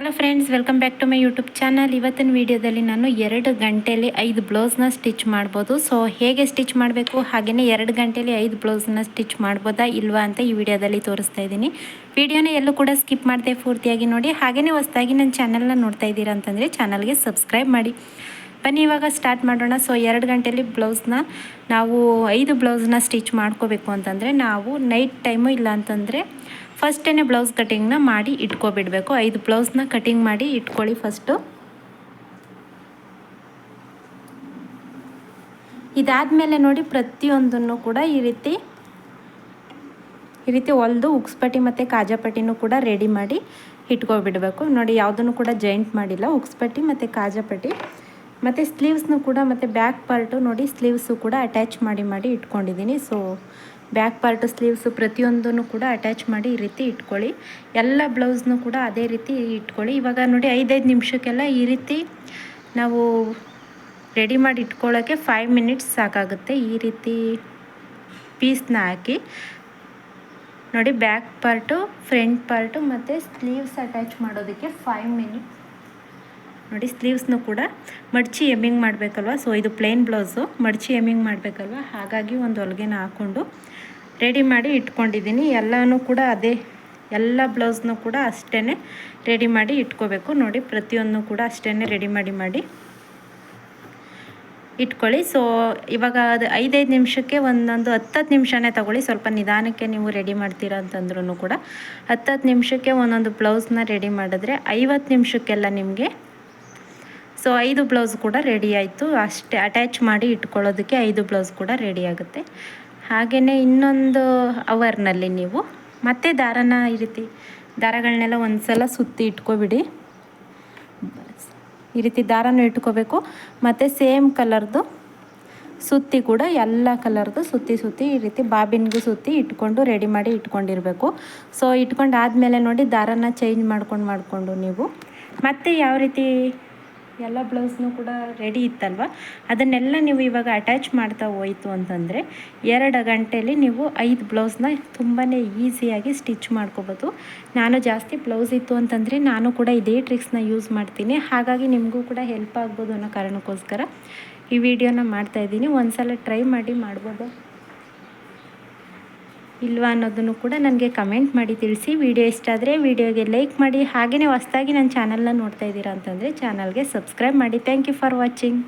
Hello friends welcome back to my YouTube channel ಇವತ್ತಿನ ವಿಡಿಯೋದಲ್ಲಿ ನಾನು ಎರಡು ಗಂಟೆಯಲ್ಲಿ ಐದು ಬ್ಲೌಸ್ನ ಸ್ಟಿಚ್ ಮಾಡ್ಬೋದು. ಸೊ ಹೇಗೆ ಸ್ಟಿಚ್ ಮಾಡಬೇಕು? ಹಾಗೆಯೇ ಎರಡು ಗಂಟೆಯಲ್ಲಿ ಐದು ಬ್ಲೌಸ್ನ ಸ್ಟಿಚ್ ಮಾಡ್ಬೋದಾ ಇಲ್ವಾ ಅಂತ ಈ ವಿಡಿಯೋದಲ್ಲಿ ತೋರಿಸ್ತಾ ಇದ್ದೀನಿ. ವಿಡಿಯೋನ ಎಲ್ಲೂ ಕೂಡ ಸ್ಕಿಪ್ ಮಾಡದೆ ಪೂರ್ತಿಯಾಗಿ ನೋಡಿ. ಹಾಗೆಯೇ ಹೊಸದಾಗಿ ನನ್ನ ಚಾನಲ್ನ ನೋಡ್ತಾ ಇದ್ದೀರಾ ಅಂತಂದರೆ ಚಾನಲ್ಗೆ ಸಬ್ಸ್ಕ್ರೈಬ್ ಮಾಡಿ. ಬನ್ನಿ, ಇವಾಗ ಸ್ಟಾರ್ಟ್ ಮಾಡೋಣ. ಸೊ ಎರಡು ಗಂಟೆಯಲ್ಲಿ ಬ್ಲೌಸ್ನ ನಾವು ಐದು ಬ್ಲೌಸ್ನ ಸ್ಟಿಚ್ ಮಾಡ್ಕೋಬೇಕು ಅಂತಂದರೆ ನಾವು ನೈಟ್ ಟೈಮು ಇಲ್ಲ ಅಂತಂದರೆ ಫಸ್ಟೇ ಬ್ಲೌಸ್ ಕಟಿಂಗ್ನ ಮಾಡಿ ಇಟ್ಕೊಬಿಡಬೇಕು. ಐದು ಬ್ಲೌಸ್ನ ಕಟಿಂಗ್ ಮಾಡಿ ಇಟ್ಕೊಳ್ಳಿ ಫಸ್ಟು ಇದಾದಮೇಲೆ ನೋಡಿ ಪ್ರತಿಯೊಂದನ್ನು ಕೂಡ ಈ ರೀತಿ ಈ ರೀತಿ ಹೊಲ್ದು ಉಕ್ಸ್ಪಟ್ಟಿ ಮತ್ತು ಕಾಜಾಪಟ್ಟಿನೂ ಕೂಡ ರೆಡಿ ಮಾಡಿ ಇಟ್ಕೊಬಿಡಬೇಕು. ನೋಡಿ, ಯಾವುದನ್ನು ಕೂಡ ಜಾಯಿಂಟ್ ಮಾಡಿಲ್ಲ ಉಕ್ಸ್ಪಟ್ಟಿ ಮತ್ತು ಕಾಜಾಪಟ್ಟಿ ಮತ್ತು ಸ್ಲೀವ್ಸ್ನು ಕೂಡ ಮತ್ತು ಬ್ಯಾಕ್ ಪಾರ್ಟು ನೋಡಿ ಸ್ಲೀವ್ಸು ಕೂಡ ಅಟ್ಯಾಚ್ ಮಾಡಿ ಮಾಡಿ ಇಟ್ಕೊಂಡಿದ್ದೀನಿ. ಸೊ ಬ್ಯಾಕ್ ಪಾರ್ಟು ಸ್ಲೀವ್ಸು ಪ್ರತಿಯೊಂದನ್ನು ಕೂಡ ಅಟ್ಯಾಚ್ ಮಾಡಿ ಈ ರೀತಿ ಇಟ್ಕೊಳ್ಳಿ. ಎಲ್ಲ ಬ್ಲೌಸ್ನು ಕೂಡ ಅದೇ ರೀತಿ ಇಟ್ಕೊಳ್ಳಿ. ಇವಾಗ ನೋಡಿ ಐದೈದು ನಿಮಿಷಕ್ಕೆಲ್ಲ ಈ ರೀತಿ ನಾವು ರೆಡಿ ಮಾಡಿ ಇಟ್ಕೊಳ್ಳೋಕ್ಕೆ ಫೈವ್ ಮಿನಿಟ್ಸ್ ಸಾಕಾಗುತ್ತೆ. ಈ ರೀತಿ ಪೀಸ್ನ ಹಾಕಿ. ನೋಡಿ ಬ್ಯಾಕ್ ಪಾರ್ಟು ಫ್ರಂಟ್ ಪಾರ್ಟು ಮತ್ತು ಸ್ಲೀವ್ಸ್ ಅಟ್ಯಾಚ್ ಮಾಡೋದಕ್ಕೆ ಫೈವ್ ಮಿನಿಟ್ಸ್ ನೋಡಿ ಸ್ಲೀವ್ಸ್ನು ಕೂಡ ಮಡ್ಚಿ ಎಮ್ಮಿಂಗ್ ಮಾಡಬೇಕಲ್ವ? ಸೊ ಇದು ಪ್ಲೇನ್ ಬ್ಲೌಸು ಮಡ್ಚಿ ಎಮ್ಮಿಂಗ್ ಮಾಡಬೇಕಲ್ವ? ಹಾಗಾಗಿ ಒಂದು ಹೊಲಿಗೆನ ಹಾಕ್ಕೊಂಡು ರೆಡಿ ಮಾಡಿ ಇಟ್ಕೊಂಡಿದ್ದೀನಿ. ಎಲ್ಲನೂ ಕೂಡ ಅದೇ, ಎಲ್ಲ ಬ್ಲೌಸ್ನು ಕೂಡ ಅಷ್ಟೇ ರೆಡಿ ಮಾಡಿ ಇಟ್ಕೋಬೇಕು. ನೋಡಿ, ಪ್ರತಿಯೊಂದು ಕೂಡ ಅಷ್ಟೇ ರೆಡಿ ಮಾಡಿ ಮಾಡಿ ಇಟ್ಕೊಳ್ಳಿ. ಸೊ ಇವಾಗ ಅದು ಐದೈದು ನಿಮಿಷಕ್ಕೆ ಒಂದೊಂದು ಹತ್ತತ್ತು ನಿಮಿಷನೇ ತಗೊಳ್ಳಿ. ಸ್ವಲ್ಪ ನಿಧಾನಕ್ಕೆ ನೀವು ರೆಡಿ ಮಾಡ್ತೀರಾ ಅಂತಂದ್ರೂ ಕೂಡ ಹತ್ತತ್ತು ನಿಮಿಷಕ್ಕೆ ಒಂದೊಂದು ಬ್ಲೌಸ್ನ ರೆಡಿ ಮಾಡಿದ್ರೆ ಐವತ್ತು ನಿಮಿಷಕ್ಕೆಲ್ಲ ನಿಮಗೆ ಸೊ ಐದು ಬ್ಲೌಸ್ ಕೂಡ ರೆಡಿ ಆಯಿತು. ಅಷ್ಟೇ ಅಟ್ಯಾಚ್ ಮಾಡಿ ಇಟ್ಕೊಳ್ಳೋದಕ್ಕೆ ಐದು ಬ್ಲೌಸ್ ಕೂಡ ರೆಡಿ ಆಗುತ್ತೆ. ಹಾಗೆಯೇ ಇನ್ನೊಂದು ಅವರ್ನಲ್ಲಿ ನೀವು. ಮತ್ತೆ ದಾರನ ಈ ರೀತಿ, ದಾರಗಳನ್ನೆಲ್ಲ ಒಂದು ಸಲ ಸುತ್ತಿ ಇಟ್ಕೊಬಿಡಿ. ಈ ರೀತಿ ದಾರನೂ ಇಟ್ಕೋಬೇಕು. ಮತ್ತು ಸೇಮ್ ಕಲರ್ದು ಸುತ್ತಿ ಕೂಡ ಎಲ್ಲ ಕಲರ್ದು ಸುತ್ತಿ ಸುತ್ತಿ ಈ ರೀತಿ ಬಾಬಿನ್ಗೂ ಸುತ್ತಿ ಇಟ್ಕೊಂಡು ರೆಡಿ ಮಾಡಿ ಇಟ್ಕೊಂಡಿರಬೇಕು. ಸೊ ಇಟ್ಕೊಂಡು ಆದಮೇಲೆ ನೋಡಿ ದಾರನ ಚೇಂಜ್ ಮಾಡ್ಕೊಂಡು ಮಾಡಿಕೊಂಡು ನೀವು. ಮತ್ತೆ ಯಾವ ರೀತಿ ಎಲ್ಲ ಬ್ಲೌಸ್ನು ಕೂಡ ರೆಡಿ ಇತ್ತಲ್ವ? ಅದನ್ನೆಲ್ಲ ನೀವು ಇವಾಗ ಅಟ್ಯಾಚ್ ಮಾಡ್ತಾ ಹೋಯಿತು ಅಂತಂದರೆ ಎರಡು ಗಂಟೆಯಲ್ಲಿ ನೀವು ಐದು ಬ್ಲೌಸ್ನ ತುಂಬಾ ಈಸಿಯಾಗಿ ಸ್ಟಿಚ್ ಮಾಡ್ಕೋಬೋದು. ನಾನು ಜಾಸ್ತಿ ಬ್ಲೌಸ್ ಇತ್ತು ಅಂತಂದರೆ ನಾನು ಕೂಡ ಇದೇ ಟ್ರಿಕ್ಸ್ನ ಯೂಸ್ ಮಾಡ್ತೀನಿ. ಹಾಗಾಗಿ ನಿಮಗೂ ಕೂಡ ಹೆಲ್ಪ್ ಆಗ್ಬೋದು ಅನ್ನೋ ಕಾರಣಕ್ಕೋಸ್ಕರ ಈ ವಿಡಿಯೋನ ಮಾಡ್ತಾಯಿದ್ದೀನಿ ಒಂದು ಸಲ ಟ್ರೈ ಮಾಡಿ ಮಾಡ್ಬೋದು. ಇಲ್ವಾ ಅನ್ನೋದನ್ನು ಕೂಡ ನನಗೆ ಕಮೆಂಟ್ ಮಾಡಿ ತಿಳಿಸಿ. ವಿಡಿಯೋ ಇಷ್ಟ ಆದರೆ ವಿಡಿಯೋಗೆ ಲೈಕ್ ಮಾಡಿ. ಹಾಗೆಯೇ ಹೊಸದಾಗಿ ನನ್ನ ಚಾನಲ್ನ ನೋಡ್ತಾ ಇದ್ದೀರಾ ಅಂತಂದರೆ ಚಾನಲ್ಗೆ ಸಬ್ಸ್ಕ್ರೈಬ್ ಮಾಡಿ. Thank you for watching.